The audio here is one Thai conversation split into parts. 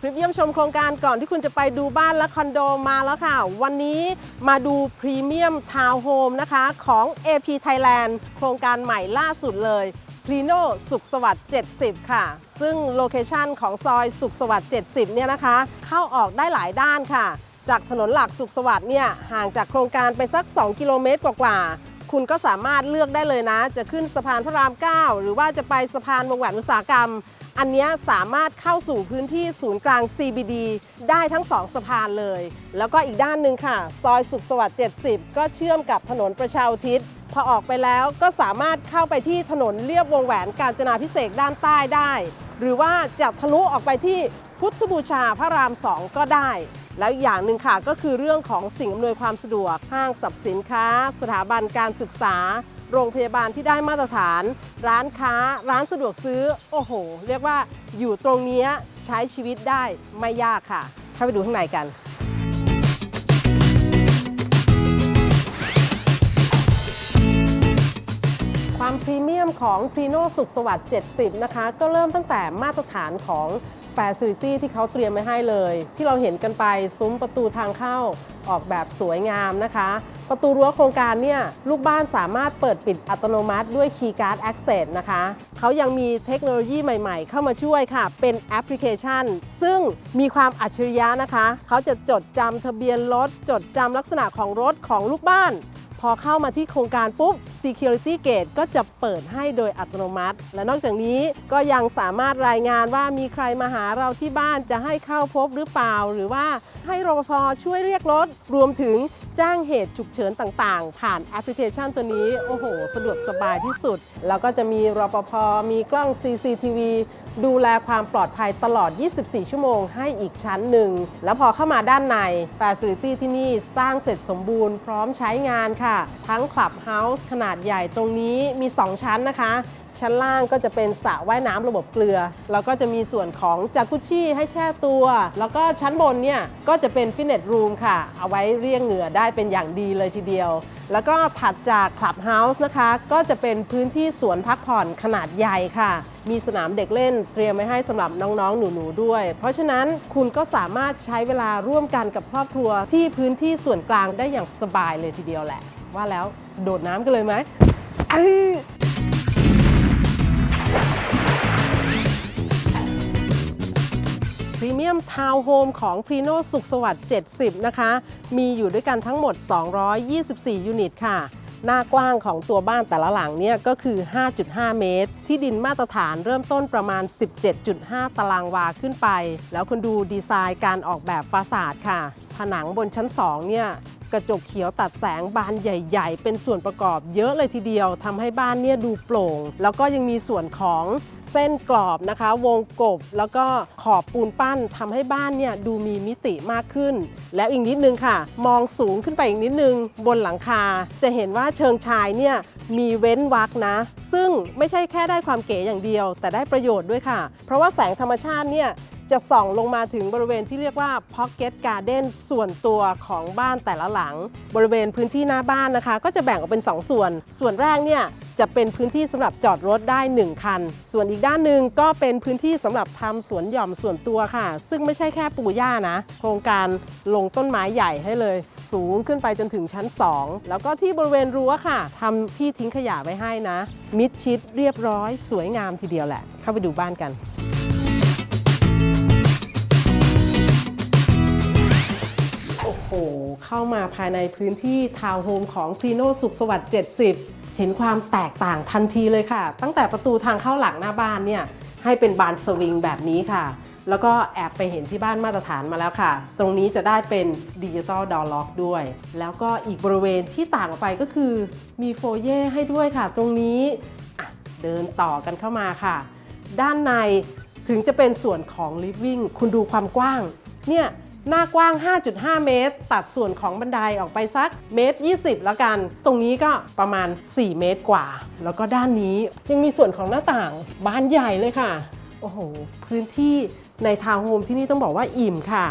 คลิปเยี่ยมชมโครงการก่อนที่คุณจะไปดูบ้านและคอนโดมาแล้วค่ะ วันนี้มาดูพรีเมียมทาวน์โฮมนะคะของ AP Thailand โครงการใหม่ล่าสุดเลยพลีโนสุขสวัสดิ์70 ค่ะ ซึ่งโลเคชันของซอยสุขสวัสดิ์70 เนี่ยนะคะ เข้าออกได้หลายด้านค่ะ จากถนนหลักสุขสวัสดิ์เนี่ยห่างจากโครงการไปสัก 2 กิโลเมตรกว่าๆคุณก็สามารถเลือกได้เลยนะ จะขึ้นสะพานพระราม 9 หรือว่าจะไปสะพานวงแหวนอุตสาหกรรม อันนี้สามารถเข้าสู่พื้นที่ศูนย์กลาง CBD ได้ทั้ง2สะพานเลย แล้วก็อีกด้านหนึ่งค่ะ ซอยสุขสวัสดิ์70 ก็เชื่อมกับถนนประชาอุทิศพอออกไปแล้วก็สามารถเข้าไปที่ถนนเลียบวงแหวนกาญจนาพิเศษกด้านใต้ได้ หรือว่าจะทะลุออกไปที่พุทธบูชาพระราม2ก็ได้ แล้วอีกอย่างหนึ่งค่ะก็คือเรื่องของสิ่งอำนวยความสะดวกห้างสรรพสินค้า สถาบันการศึกษา โรงพยาบาลที่ได้มาตรฐาน ร้านค้า ร้านสะดวกซื้อ โอ้โห เรียกว่าอยู่ตรงนี้ใช้ชีวิตได้ไม่ยากค่ะ เข้าไปดูข้างในกันความพรีเมียมของพรีโนสุขสวัสดิ์70 นะคะ ก็เริ่มตั้งแต่มาตรฐานของแฟซิลิตี้ที่เขาเตรียมไว้ให้เลย ที่เราเห็นกันไปซุ้มประตูทางเข้าออกแบบสวยงามนะคะ ประตูรั้วโครงการเนี่ยลูกบ้านสามารถเปิดปิดอัตโนมัติด้วย Keycard Access นะคะเขายังมีเทคโนโลยีใหม่ๆ เข้ามาช่วยค่ะ เป็นแอปพลิเคชัน ซึ่งมีความอัจฉริยะนะคะ เขาจะจดจำทะเบียนรถ จดจำลักษณะของรถของลูกบ้าน พอเข้ามาที่โครงการปุ๊บ Security Gate ก็จะเปิดให้โดยอัตโนมัติ และนอกจากนี้ก็ยังสามารถรายงานว่ามีใครมาหาเราที่บ้านจะให้เข้าพบหรือเปล่า หรือว่าให้รปภช่วยเรียกรถ รวมถึงแจ้งเหตุฉุกเฉินต่างๆ ผ่านแอปพลิเคชันตัวนี้ โอ้โห สะดวกสบายที่สุด แล้วก็จะมีรปภมีกล้อง CCTV ดูแลความปลอดภัยตลอด 24 ชั่วโมงให้อีกชั้นหนึ่ง แล้วพอเข้ามาด้านใน Facility ที่นี่สร้างเสร็จสมบูรณ์พร้อมใช้งานค่ะทั้ง Clubhouse ขนาดใหญ่ตรงนี้มี 2 ชั้นนะคะ ชั้นล่างก็จะเป็นสระว่ายน้ำระบบเกลือ แล้วก็จะมีส่วนของจากุชี่ให้แช่ตัว แล้วก็ชั้นบนเนี่ยก็จะเป็นฟิตเนสรูมค่ะ เอาไว้เรียกเหงื่อได้เป็นอย่างดีเลยทีเดียว แล้วก็ถัดจากคลับเฮาส์นะคะ ก็จะเป็นพื้นที่สวนพักผ่อนขนาดใหญ่ค่ะ มีสนามเด็กเล่นเตรียมไว้ให้สำหรับน้องๆ หนูๆด้วย เพราะฉะนั้นคุณก็สามารถใช้เวลาร่วมกันกับครอบครัวที่พื้นที่ส่วนกลางได้อย่างสบายเลยทีเดียวแหละ ว่าแล้วโดดน้ำกันเลยไหมพรีเมียมทาวน์โฮมของพรีโนสุขสวัสดิ์ 70 นะคะ มีอยู่ด้วยกันทั้งหมด 224 ยูนิตค่ะ หน้ากว้างของตัวบ้านแต่ละหลังเนี่ยก็คือ 5.5 เมตร ที่ดินมาตรฐานเริ่มต้นประมาณ 17.5 ตารางวาขึ้นไป แล้วคุณดูดีไซน์การออกแบบฟาสาดค่ะ ผนังบนชั้น 2 เนี่ย กระจกเขียวตัดแสงบานใหญ่ ๆ เป็นส่วนประกอบเยอะเลยทีเดียวทำให้บ้านเนี่ยดูโปร่ง แล้วก็ยังมีส่วนของเส้นกรอบนะคะ วงกบแล้วก็ขอบปูนปั้นทำให้บ้านเนี่ยดูมีมิติมากขึ้น แล้วอีกนิดนึงค่ะ มองสูงขึ้นไปอีกนิดนึง บนหลังคา จะเห็นว่าเชิงชายเนี่ยมีเว้นวักนะ ซึ่งไม่ใช่แค่ได้ความเก๋อย่างเดียว แต่ได้ประโยชน์ด้วยค่ะ เพราะว่าแสงธรรมชาติเนี่ย จะส่องลงมาถึงบริเวณที่เรียกว่า Pocket Garden ส่วนตัวของบ้านแต่ละหลัง บริเวณพื้นที่หน้าบ้านนะคะ ก็จะแบ่งออกเป็น 2 ส่วน ส่วนแรกเนี่ยจะเป็นพื้นที่สำหรับจอดรถได้ 1 คัน ส่วนอีกด้านหนึ่งก็เป็นพื้นที่สำหรับทำสวนหย่อมส่วนตัวค่ะ ซึ่งไม่ใช่แค่ปูหญ้านะ โครงการลงต้นไม้ใหญ่ให้เลย สูงขึ้นไปจนถึงชั้น 2 แล้วก็ที่บริเวณรั้วค่ะทำที่ทิ้งขยะไว้ให้นะ มิดชิดเรียบร้อย สวยงามทีเดียวแหละ เข้าไปดูบ้านกัน โห เข้ามาภายในพื้นที่ทาวน์โฮมของพรีโนสุขสวัสดิ์ 70 เห็นความแตกต่างทันทีเลยค่ะ ตั้งแต่ประตูทางเข้าหลังหน้าบ้านเนี่ยให้เป็นบานสวิงแบบนี้ค่ะ แล้วก็แอบไปเห็นที่บ้านมาตรฐานมาแล้วค่ะ ตรงนี้จะได้เป็นดิจิตอลดอล็อกด้วย แล้วก็อีกบริเวณที่ต่างออกไปก็คือมีโฟเย่ให้ด้วยค่ะ ตรงนี้เดินต่อกันเข้ามาค่ะ ด้านในถึงจะเป็นส่วนของ living คุณดูความกว้างเนี่ย หน้ากว้าง 5.5 เมตร ตัดส่วนของบันไดออกไปสักเมตร 20 แล้วกัน ตรงนี้ก็ประมาณ 4 เมตรกว่า แล้วก็ด้านนี้ยังมีส่วนของหน้าต่างบานใหญ่เลยค่ะ โอ้โห พื้นที่ในทาวน์โฮมที่นี่ต้องบอกว่าอิ่มค่ะ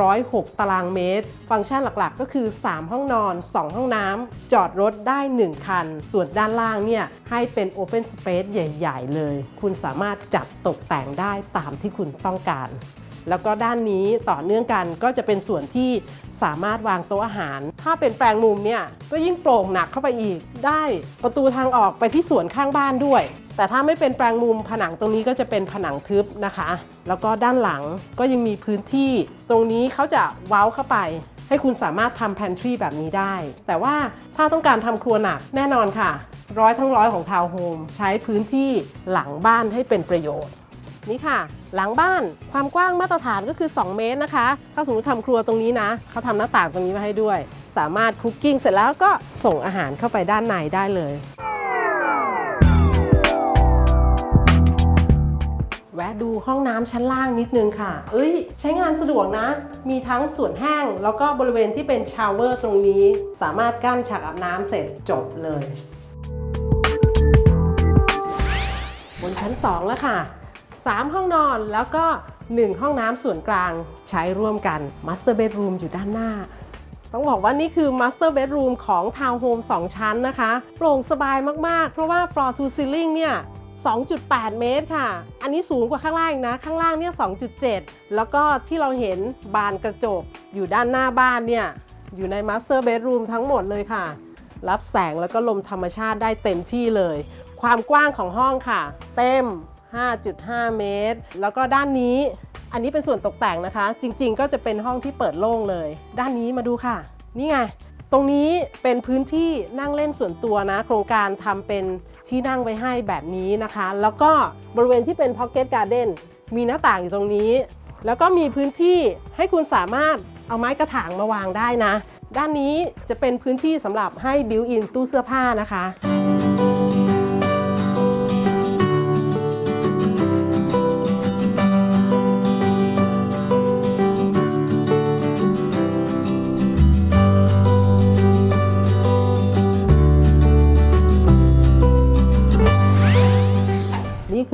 106 ตารางเมตร ฟังก์ชันหลักๆ ก็คือ 3 ห้องนอน 2 ห้องน้ำ จอดรถได้ 1 คัน ส่วนด้านล่างเนี่ย ให้เป็น Open Space ใหญ่ ๆ เลย คุณสามารถจัดตกแต่งได้ตามที่คุณต้องการ แล้วก็ด้านนี้ต่อเนื่องกันก็จะเป็นส่วนที่สามารถวางโต๊ะอาหาร ถ้าเป็นแปลงมุมเนี่ยก็ยิ่งโปร่งหนักเข้าไปอีก ได้ประตูทางออกไปที่สวนข้างบ้านด้วย แต่ถ้าไม่เป็นแปลงมุมผนังตรงนี้ก็จะเป็นผนังทึบนะคะ แล้วก็ด้านหลังก็ยังมีพื้นที่ตรงนี้เขาจะเว้าเข้าไปให้คุณสามารถทำแพนทรีแบบนี้ได้ แต่ว่าถ้าต้องการทำครัวหนักแน่นอนค่ะ ร้อยทั้งร้อยของทาวน์โฮมใช้พื้นที่หลังบ้านให้เป็นประโยชน์ นี่ค่ะ หลังบ้านความกว้างมาตรฐานก็คือ 2 เมตรนะคะ ถ้าสมมติทำครัวตรงนี้นะเขาทำหน้าต่างตรงนี้มาให้ด้วย สามารถคุกกิ้งเสร็จแล้วก็ส่งอาหารเข้าไปด้านในได้เลยแวะดูห้องน้ำชั้นล่างนิดนึงค่ะ เอ้ย ใช้งานสะดวกนะ มีทั้งส่วนแห้ง แล้วก็บริเวณที่เป็นชาวเวอร์ตรงนี้ สามารถกั้นฉากอาบน้ำเสร็จจบเลย บนชั้น 2 แล้วค่ะ 3 ห้องนอนแล้วก็ 1 ห้องน้ำส่วนกลางใช้ร่วมกัน Master Bedroom อยู่ด้านหน้า ต้องบอกว่านี่คือ Master Bedroom ของทาวน์โฮม2 ชั้นนะคะ โปร่งสบายมาก ๆ เพราะว่า floor to ceiling เนี่ย2.8 เมตรค่ะ อันนี้สูงกว่าข้างล่างนะ ข้างล่างเนี่ย 2.7 แล้วก็ที่เราเห็นบานกระจกอยู่ด้านหน้าบ้านเนี่ย อยู่ใน Master Bedroom ทั้งหมดเลยค่ะ รับแสงแล้วก็ลมธรรมชาติได้เต็มที่เลย ความกว้างของห้องค่ะ เต็ม 5.5 เมตร แล้วก็ด้านนี้อันนี้เป็นส่วนตกแต่งนะคะ จริงๆ ก็จะเป็นห้องที่เปิดโล่งเลย ด้านนี้มาดูค่ะ นี่ไง ตรงนี้เป็นพื้นที่นั่งเล่นส่วนตัวนะ โครงการทำเป็นที่นั่งไว้ให้แบบนี้นะคะ แล้วก็บริเวณที่เป็น Pocket Garden มีหน้าต่างอยู่ตรงนี้ แล้วก็มีพื้นที่ให้คุณสามารถเอาไม้กระถางมาวางได้นะ ด้านนี้จะเป็นพื้นที่สำหรับให้บิวอินตู้เสื้อผ้านะคะ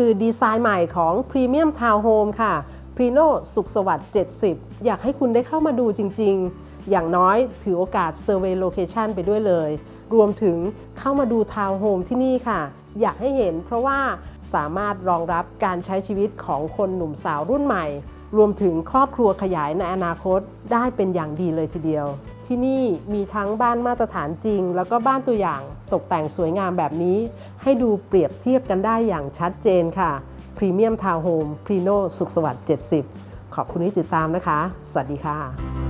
คือดีไซน์ใหม่ของ Premium Town Home ค่ะ p r i n o สุขสวัสดิ์70 อยากให้คุณได้เข้ามาดูจริง ๆ อย่างน้อยถือโอกาส Survey Location ไปด้วยเลย รวมถึงเข้ามาดูทาวน์โฮมที่นี่ค่ะ อยากให้เห็นเพราะว่าสามารถรองรับการใช้ชีวิตของคนหนุ่มสาวรุ่นใหม่ รวมถึงครอบครัวขยายในอนาคตได้เป็นอย่างดีเลยทีเดียว ที่นี่มีทั้งบ้านมาตรฐานจริง แล้วก็บ้านตัวอย่างตกแต่งสวยงามแบบนี้ ให้ดูเปรียบเทียบกันได้อย่างชัดเจนค่ะพรีเมียมทาวน์โฮมพรีโนสุขสวัสดิ์70 ขอบคุณที่ติดตามนะคะ สวัสดีค่ะ